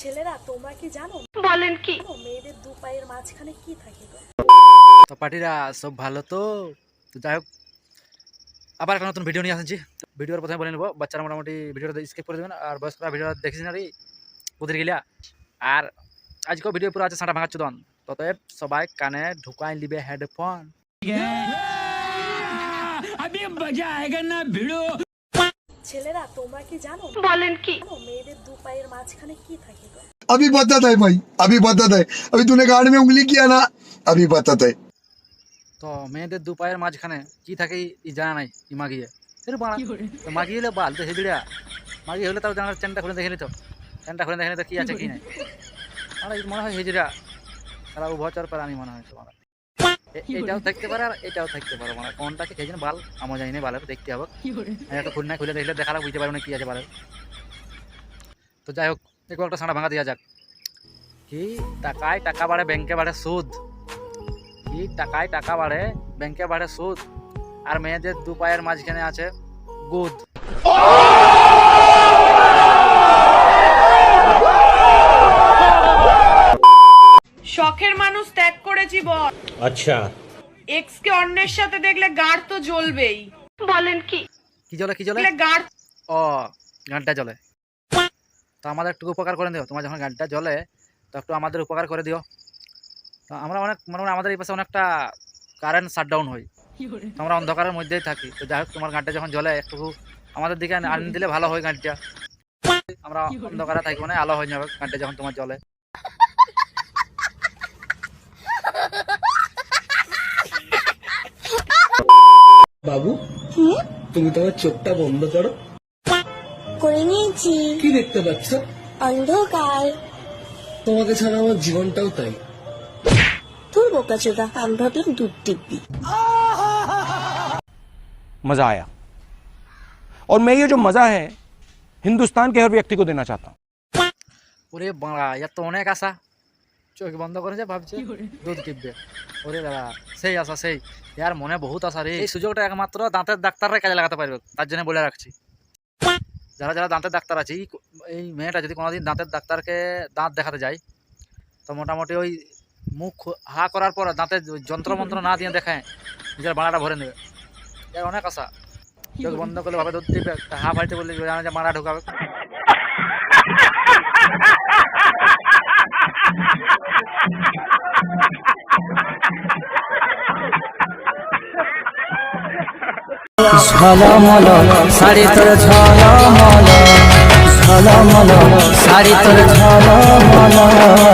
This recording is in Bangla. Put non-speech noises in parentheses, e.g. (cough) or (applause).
ছেলেরা তোমরা কি জানো? বলেন কি? মেয়েদের দু পায়ের মাঝখানে কি থাকে তো? পার্টিরা সব ভালো তো। তো যাই হোক আবার একটা নতুন ভিডিও নিয়ে আসছি। ভিডিওর প্রথমে বলে নেব বাচ্চারা মোটামুটি ভিডিওটা স্কিপ করে দেবেন আর বয়স্করা ভিডিও দেখেছেন আর ওদের গেলিয়া। আর আজকেও ভিডিও পুরো আছে সাঁটা ভাঙা চুদন। ততএব সবাই কানে ঢুকাই লিবে হেডফোন ছেলেরা তোমরা কি জানো বলেন কি জানো মেয়েদের দু পায়ের মাঝখানে কি থাকে গো अभी बताता है भाई अभी बताता है अभी तूने गाड़ में उंगली किया ना अभी बताता है তো মেয়েদের দু পায়ের মাঝখানে কি থাকে ই জানা নাই ই মাগিয়ে এর বানা তো মাগিয়ে হলে বাল তো হেজড়িয়া মাগিয়ে হলে তাও জানার চ্যানটা খুলে দেখে নিত চ্যানটা খুলে দেখে নিত কি আছে কি নাই (laughs) আমার মনে হয় হেজড়িয়া তারা উভচর প্রাণী মনে হয় তোমার এ- এটাও থাকতে পারে আর এটাও থাকতে পারে। মানে কোনটাকে খেয়ে বাল আমার জানি না বালের দেখতে হবে। আর একটা খুলনা খুলে দেখলে দেখালে বুঝতে পারব না কি আছে বালের। তো যাই হোক একটু একটা সাঁড়া ভাঙা দেওয়া যাক। কি টাকায় টাকা বাড়ে ব্যাংকে বাড়ে সুদ। কি টাকায় টাকা বাড়ে ব্যাংকে বাড়ে সুদ। আর মেয়েদের দু পায়ের মাঝখানে আছে গুদ। শখের মানুষ ত্যাগ করেছি বল আচ্ছা। এক্স কে অন্যের সাথে দেখলে গাড় তো জ্বলবেই। বলেন কি? কি জ্বলে কি জ্বলে? গাড় ও গানটা জ্বলে। তো আমাদের একটু উপকার করে দিও। তোমার যখন গানটা জ্বলে তো একটু আমাদের উপকার করে দিও। তো আমরা অনেক মনে মনে আমাদের এই পাশে অনেকটা কারেন্ট শাটডাউন হয়। তোমরা অন্ধকারের মধ্যেই থাকি। তো যাই হোক তোমার গানটা যখন জ্বলে একটু আমাদের দিকে আনিয়ে দিলে ভালো হয় গানটা। আমরা অন্ধকারে থাকি মানে আলো হয়ে যাবে গানটা যখন তোমার জ্বলে। বাবু তুমি তোমার চোখটা বন্ধ করো করে নিয়েছি কি দেখতে পাচ্ছ অন্ধকার তোমাকে ছাড়া আমার জীবনটাও তাই তোর বোকা চোদা আমি ভাবলাম দুধ টিপি मजा आया और मैं ये जो मजा है हिंदुस्तान के हर व्यक्ति को देना चाहता हूँ ওরে বাড়া ইয়ার তো অনেক আশা চোখ বন্ধ করে যে ভাবছে দুধ টিপবে। ওরে দাদা সেই আশা সেই। ইয়ার মনে বহুত আশা রে। এই সুযোগটা একমাত্র দাঁতের ডাক্তাররাই কাজে লাগাতে পারবে তার জন্য বলে রাখছি। যারা যারা দাঁতের ডাক্তার আছে এই- মেয়েটা যদি কোনোদিন দাঁতের ডাক্তারকে দাঁত দেখাতে যায় তো মোটামুটি ওই মুখ হা করার পর দাঁতের যন্ত্র মন্ত্র না দিয়ে দেখায় নিজের বাড়াটা ভরে নেবে। এর অনেক আশা। চোখ বন্ধ করলে ভাবে দুধ টিপে হা ফাইতে বললে জানা যে মারা ঢুকাবে? ঝলমল শাড়ি তোর ঝলমল ঝলমল শাড়ি তোর ঝলমল।